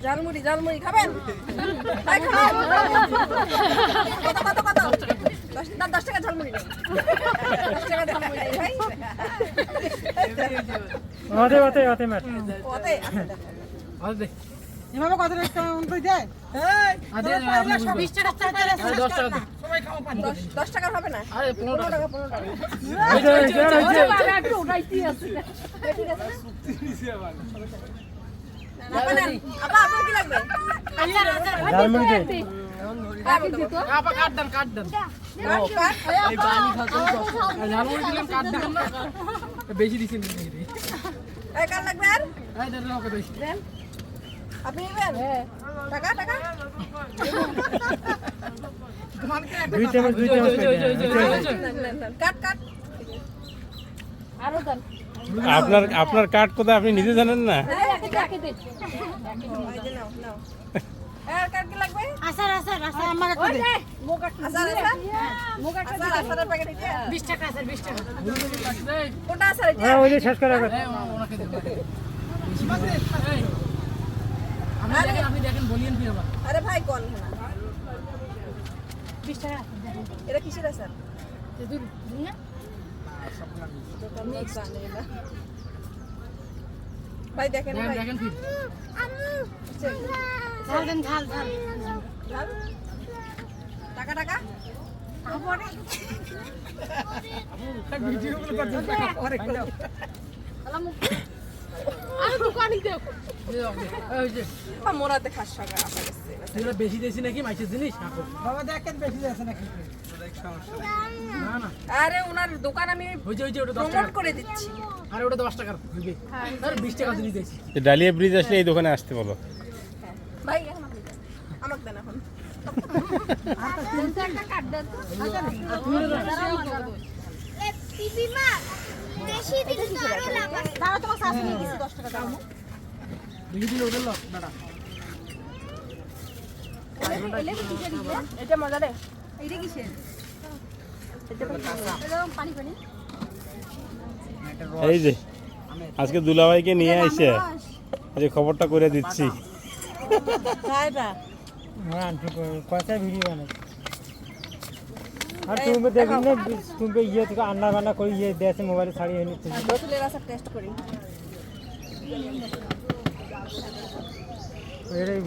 ঝালমুড়ি ঝালমুড়ি খাবেন? কত কত কত? দশ টাকা ঝালমুড়ি দশ টাকা ঝালমুড়ি ভাই। ওতে ওতে ওতে ম্যাট। ওতে আচ্ছা এভাবে কত টাকা দেয়? দশ টাকা। হবে না। পনেরো পনেরো টাকা। টাকা পনেরো টাকা বেশি দিছি বেশি দিছি এই কার লাগবে আর এই দেন ওকে বেশি দেন আপনি নেবেন টাকা টাকা দুই চামচ দুই চামচ করে দে, দুই চামচ। নেন, নেন, নেন। কাট কাট আপনার আপনার কার্ড কোথায় আপনি নিজে জানেন না শেষ করে আপনি দেখেন বলিয়েন কি আবার আরে ভাই কোন বিশ টাকা এটা কিসের না। ভাই দেখেন দেখেন ভাই। দেখেন কি। ঝাল দেন ঝাল ঝাল টাকা টাকা। মোরাতে খাস বেশি দিয়েছি নাকি মাইসের জিনিস? বাবা দেখেন বেশি যাচ্ছে নাকি? আরে ওনার দোকান আমি ওই যে ওটা দশ টাকা। প্রমোট করে দিচ্ছি। আরে ওটা দশ টাকার হইবে। আরে বিশ টাকা দিয়েছি ডালিয়া ব্রিজ আসলে এই দোকানে আসতে বলো। ভাই এখন আপনি দেন। আমাকে দেন এখন। দাঁড়া তোমার শাশুড়ি নিয়ে গেছে দশ টাকা দাও। বেশি দিলে ওদের লস দাঁড়া। এটা মজা রে এই যে আজকে দুলাভাইকে নিয়ে আইছে আজকে খবরটা করে দিচ্ছি। হ্যাঁ, আর তুমি দেখি। না তুমি ইয়ে থেকে আন্না বান্না করে ইয়ে দেশে মোবাইলে ছাড়িয়ে নিচ্ছে টেস্ট করি।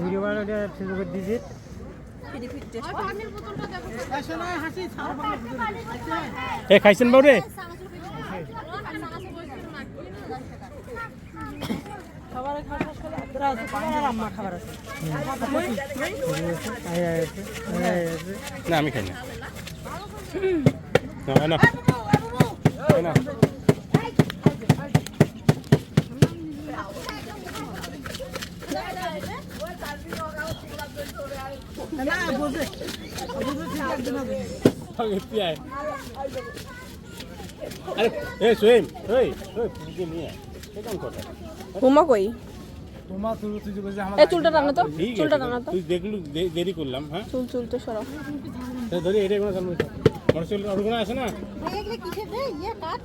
ভিডিও ফেসবুকে দিয়েছি। এ খাইছেন আয় আছে। না আমি খাই না। না, না এই নাও। আগে তুই আয়। আরে এ সোহেম ওই ওই পুজো নিয়ে আয়। কথা হুমা কই তোমার তুই তুই বলছিস আমার এই চুলটা টানো তো চুলটা আছে টানো তো তুই দেখলু দে- দেরি করলাম হ্যাঁ চুল চুল তো সরাও তো ধরি এটা কোনো জন্ম মনে চল আর কোনো আছে না ইয়ে কাট